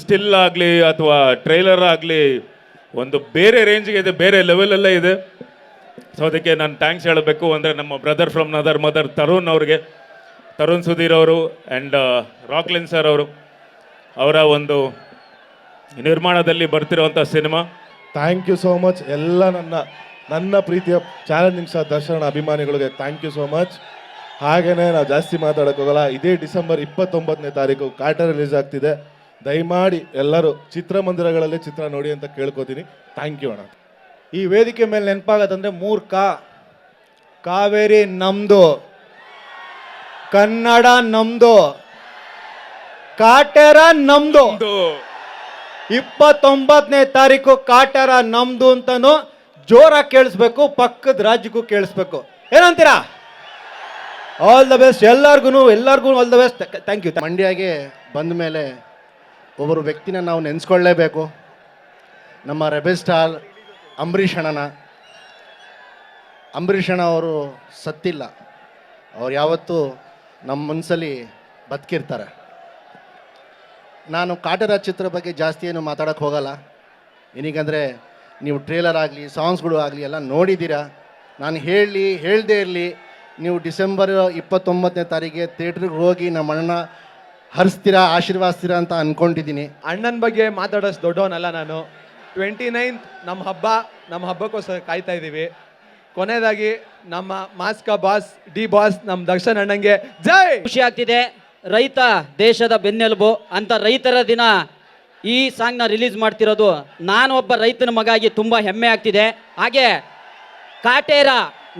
Still ಆಗಲಿ ಅಥವಾ trailer ಆಗಲಿ ಒಂದು ಬೇರೆ ರೇಂಜ್ಗೆ ಇದೆ, ಬೇರೆ ಲೆವೆಲಲ್ಲೇ ಇದೆ. ಸೊ ಅದಕ್ಕೆ ನಾನು ಥ್ಯಾಂಕ್ಸ್ ಹೇಳಬೇಕು. ಅಂದರೆ ನಮ್ಮ brother from another mother Tarun ಅವ್ರಿಗೆ. ತರುಣ್ ಸುಧೀರ್ ಅವರು ಆ್ಯಂಡ್ ರಾಕ್ಲಿನ್ ಸರ್ ಅವರು. ಅವರ ಒಂದು ನಿರ್ಮಾಣದಲ್ಲಿ ಬರ್ತಿರುವಂಥ cinema thank you so much ಎಲ್ಲ ನನ್ನ ನನ್ನ ಪ್ರೀತಿಯ ಚಾಲೆಂಜಿಂಗ್ ಸಹ ದರ್ಶನ ಅಭಿಮಾನಿಗಳಿಗೆ ಥ್ಯಾಂಕ್ ಯು ಸೋ ಮಚ್ ಹಾಗೆಯೇ ನಾವು ಜಾಸ್ತಿ ಮಾತಾಡೋಕ್ಕೋಗಲ್ಲ. ಇದೇ ಡಿಸೆಂಬರ್ ಇಪ್ಪತ್ತೊಂಬತ್ತನೇ ತಾರೀಕು ಕಾಟ ರಿಲೀಸ್ ಆಗ್ತಿದೆ. ದಯಮಾಡಿ ಎಲ್ಲರೂ ಚಿತ್ರಮಂದಿರಗಳಲ್ಲಿ ಚಿತ್ರ ನೋಡಿ ಅಂತ ಕೇಳ್ಕೊತೀನಿ. ಥ್ಯಾಂಕ್ ಯು ಅಣ್ಣ. ಈ ವೇದಿಕೆ ಮೇಲೆ ನೆನಪಾಗತ್ತಂದ್ರೆ ಮೂರ್ ಕಾ. ಕಾವೇರಿ ನಮ್ದು. ಕನ್ನಡ ನಮ್ದು. ಕಾಟೆರ ನಮ್ದು. ಇಪ್ಪತ್ತೊಂಬತ್ತನೇ ತಾರೀಕು ಕಾಟೆರ ನಮ್ದು ಅಂತಾನು ಜೋರಾಗಿ ಕೇಳಿಸ್ಬೇಕು ಪಕ್ಕದ ರಾಜ್ಯಕ್ಕೂ ಕೇಳಿಸ್ಬೇಕು. ಏನಂತೀರಾ? ಆಲ್ ದ ಬೆಸ್ಟ್ ಎಲ್ಲಾರ್ಗು ಎಲ್ಲಾರ್ಗು all the best thank you ಮಂಡ್ಯಗೆ ಬಂದ ಮೇಲೆ ಒಬ್ಬರು ವ್ಯಕ್ತಿನ ನಾವು ನೆನೆಸ್ಕೊಳ್ಳೇಬೇಕು. ನಮ್ಮ ರೆಬೆಲ್ ಸ್ಟಾರ್ ಅಂಬರೀಷ್ ಅಣ್ಣನ. ಅಂಬರೀಷ್ ಅಣ್ಣ ಅವರು ಸತ್ತಿಲ್ಲ. ಅವ್ರು ಯಾವತ್ತೂ ನಮ್ಮ ಮನಸ್ಸಲ್ಲಿ ಬದುಕಿರ್ತಾರೆ. ನಾನು ಕಾಟರಾಜ್ ಚಿತ್ರ ಬಗ್ಗೆ ಜಾಸ್ತಿ ಏನು ಮಾತಾಡೋಕ್ಕೆ ಹೋಗಲ್ಲ. ಏನೀಗಂದರೆ ನೀವು ಟ್ರೇಲರ್ ಆಗಲಿ ಸಾಂಗ್ಸ್ಗಳು ಆಗಲಿ ಎಲ್ಲ ನೋಡಿದ್ದೀರಾ? ನಾನು ಹೇಳಲಿ, ಹೇಳದೇ ಇರಲಿ, ನೀವು ಡಿಸೆಂಬರ್ ಇಪ್ಪತ್ತೊಂಬತ್ತನೇ ತಾರೀಕಿಗೆ ಥಿಯೇಟ್ರಿಗೆ ಹೋಗಿ ನಮ್ಮ ಅಣ್ಣ ಹರಿಸ್ತೀರಾ ಆಶೀರ್ವಾದಿಸ್ತೀರಾ ಅಂತ ಅನ್ಕೊಂಡಿದ್ದೀನಿ. ಅಣ್ಣನ ಬಗ್ಗೆ ಮಾತಾಡೋಷ್ಟು ದೊಡ್ಡವನಲ್ಲ ನಾನು. ಟ್ವೆಂಟಿ ನೈನ್ತ್ ನಮ್ಮ ಹಬ್ಬ ನಮ್ಮ ಹಬ್ಬಕ್ಕೋಸ್ಕರ ಕಾಯ್ತಾ ಇದ್ದೀವಿ ಕೊನೆಯದಾಗಿ ನಮ್ಮ ಮಾಸ್ಕ ಬಾಸ್ ಡಿ ಬಾಸ್ ನಮ್ಮ ದರ್ಶನ್ ಅಣ್ಣಂಗೆ ಜೈ! ಖುಷಿ ಆಗ್ತಿದೆ. ರೈತ ದೇಶದ ಬೆನ್ನೆಲುಬು ಅಂತ ರೈತರ ದಿನ ಈ ಸಾಂಗ್ನ ರಿಲೀಸ್ ಮಾಡ್ತಿರೋದು. ನಾನು ಒಬ್ಬ ರೈತನ ಮಗಾಗಿ ತುಂಬ ಹೆಮ್ಮೆ ಆಗ್ತಿದೆ. ಹಾಗೆ ಕಾಟೇರ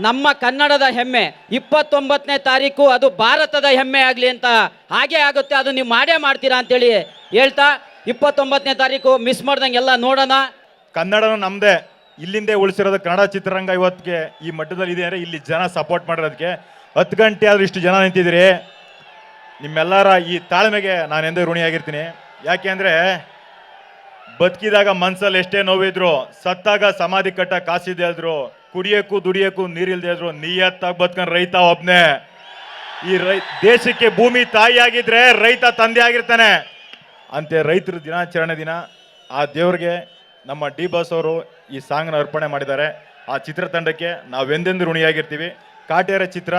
ನಮ್ಮ ಕನ್ನಡದ ಹೆಮ್ಮೆ ಇಪ್ಪತ್ತೊಂಬತ್ತನೇ ತಾರೀಕು ಅದು ಭಾರತದ ಹೆಮ್ಮೆ ಆಗಲಿ ಅಂತ ಹಾಗೆ ಆಗುತ್ತೆ. ಅದು ನೀವು ಮಾಡೇ ಮಾಡ್ತೀರಾ ಅಂತೇಳಿ ಹೇಳ್ತಾ, ಇಪ್ಪತ್ತೊಂಬತ್ತನೇ ತಾರೀಕು ಮಿಸ್ ಮಾಡ್ದಂಗೆ ಎಲ್ಲ ನೋಡೋಣ. ಕನ್ನಡನ ನಮ್ಮದೇ ಇಲ್ಲಿಂದೇ ಉಳಿಸಿರೋದು ಕನ್ನಡ ಚಿತ್ರರಂಗ ಇವತ್ತಿಗೆ ಈ ಮಟ್ಟದಲ್ಲಿ ಇದೆ ಅಂದರೆ ಇಲ್ಲಿ ಜನ ಸಪೋರ್ಟ್ ಮಾಡಿರೋದಕ್ಕೆ ಹತ್ತು ಗಂಟೆ ಆದರೂ ಇಷ್ಟು ಜನ ನಿಂತಿದ್ದೀರಿ. ನಿಮ್ಮೆಲ್ಲರ ಈ ತಾಳ್ಮೆಗೆ ನಾನು ಎಂದೇ ಋಣಿಯಾಗಿರ್ತೀನಿ. ಯಾಕೆ ಅಂದರೆ ಬದುಕಿದಾಗ ಮನ್ಸಲ್ಲಿ ಎಷ್ಟೇ ನೋವಿದ್ರು, ಸತ್ತಾಗ ಸಮಾಧಿ ಕಟ್ಟ ಕಾಸಿದೆ ಆದ್ರು ಕುಡಿಯೋಕ್ಕೂ ದುಡಿಯೋಕ್ಕೂ ನೀರಿಲ್ದೇ ಆದ್ರು ನಿಯತ್ತಾಗಿ ಬದುಕೊಂಡು ರೈತ ಒಬ್ನೇ. ಈ ರೈ, ದೇಶಕ್ಕೆ ಭೂಮಿ ತಾಯಿ ಆಗಿದ್ರೆ ರೈತ ತಂದೆ ಆಗಿರ್ತಾನೆ. ಅಂತೆ ರೈತರ ದಿನಾಚರಣೆ ದಿನ, ಆ ದೇವ್ರಿಗೆ ನಮ್ಮ ಡಿ ಬಾಸ್ ಅವರು ಈ ಸಾಂಗ್ನ ಅರ್ಪಣೆ ಮಾಡಿದ್ದಾರೆ. ಆ ಚಿತ್ರತಂಡಕ್ಕೆ ನಾವೆಂದೆಂದು ಋಣಿಯಾಗಿರ್ತೀವಿ. ಕಾಟೇರ ಚಿತ್ರ,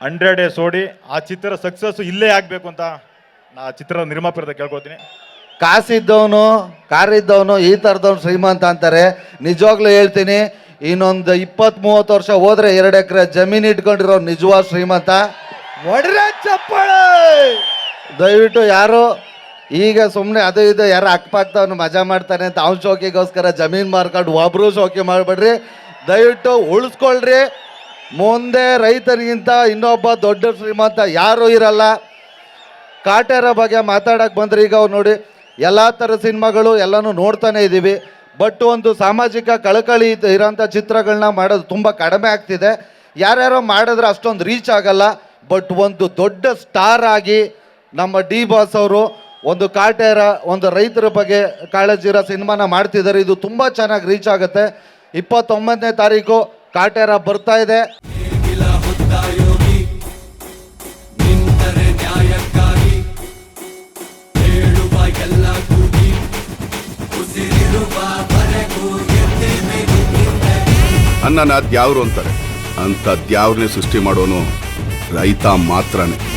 ಹಂಡ್ರೆಡ್ ಡೇಸ್ ಓಡಿ ಆ ಚಿತ್ರ ಸಕ್ಸಸ್ ಇಲ್ಲೇ ಆಗಬೇಕು ಅಂತ ನಾ ಚಿತ್ರದ ನಿರ್ಮಾಪಕರ ಕೇಳ್ಕೊತೀನಿ ಕಾಸಿದ್ದವನು ಕಾರಿದ್ದವನು ಈ ಥರದವನು ಶ್ರೀಮಂತ ಅಂತಾರೆ. ನಿಜವಾಗ್ಲೂ ಹೇಳ್ತೀನಿ ಇನ್ನೊಂದು ಇಪ್ಪತ್ತ್ ಮೂವತ್ತು ವರ್ಷ ಹೋದ್ರೆ ಎರಡು ಎಕರೆ ಜಮೀನು ಇಟ್ಕೊಂಡಿರೋ ನಿಜವಾದ ಶ್ರೀಮಂತ. ಒಡ್ರೆ ಚಪ್ಪಾಳೆ! ದಯವಿಟ್ಟು ಯಾರು ಈಗ ಸುಮ್ಮನೆ ಅದು ಇದು ಯಾರು ಅಕ್ಕಪಕ್ಕದವನು ಮಜಾ ಮಾಡ್ತಾನೆ ಅಂತ ಅವ್ನ ಶೋಕಿಗೋಸ್ಕರ ಜಮೀನು ಮಾರ್ಕೊಂಡು ಒಬ್ರು ಶೋಕಿ ಮಾಡಬೇಡ್ರಿ. ದಯವಿಟ್ಟು ಉಳಿಸ್ಕೊಳ್ರಿ. ಮುಂದೆ ರೈತನಿಗಿಂತ ಇನ್ನೊಬ್ಬ ದೊಡ್ಡ ಶ್ರೀಮಂತ ಯಾರೂ ಇರಲ್ಲ. ಕಾಟೇರ ಬಗ್ಗೆ ಮಾತಾಡಕ್ಕೆ ಬಂದ್ರೆ ಈಗ ಅವ್ರು ನೋಡಿ ಎಲ್ಲ ಥರ ಸಿನಿಮಾಗಳು ಎಲ್ಲನೂ ನೋಡ್ತಾನೆ ಇದ್ದೀವಿ. ಬಟ್ ಒಂದು ಸಾಮಾಜಿಕ ಕಳಕಳಿ ಇರೋಂಥ ಚಿತ್ರಗಳನ್ನ ಮಾಡೋದು ತುಂಬ ಕಡಿಮೆ ಆಗ್ತಿದೆ. ಯಾರ್ಯಾರೋ ಮಾಡಿದ್ರೆ ಅಷ್ಟೊಂದು ರೀಚ್ ಆಗಲ್ಲ. ಬಟ್ ಒಂದು ದೊಡ್ಡ ಸ್ಟಾರ್ ಆಗಿ ನಮ್ಮ ಡಿ ಬಾಸ್ ಅವರು ಒಂದು ಕಾಟೇರ, ಒಂದು ರೈತರ ಬಗ್ಗೆ ಕಾಳಜಿ ಇರೋ ಸಿನಿಮಾನ ಮಾಡ್ತಿದ್ದಾರೆ. ಇದು ತುಂಬ ಚೆನ್ನಾಗಿ ರೀಚ್ ಆಗುತ್ತೆ. ಇಪ್ಪತ್ತೊಂಬತ್ತನೇ ತಾರೀಕು ಕಾಟೇರ ಬರ್ತಾ ಇದೆ. ಅನ್ನನ ದ್ಯಾವ್ರು ಅಂತಾರೆ? ಅಂತ ದ್ಯಾವ್ರನ್ನೇ ಸೃಷ್ಟಿ ಮಾಡೋನು ರೈತ ಮಾತ್ರನೇ.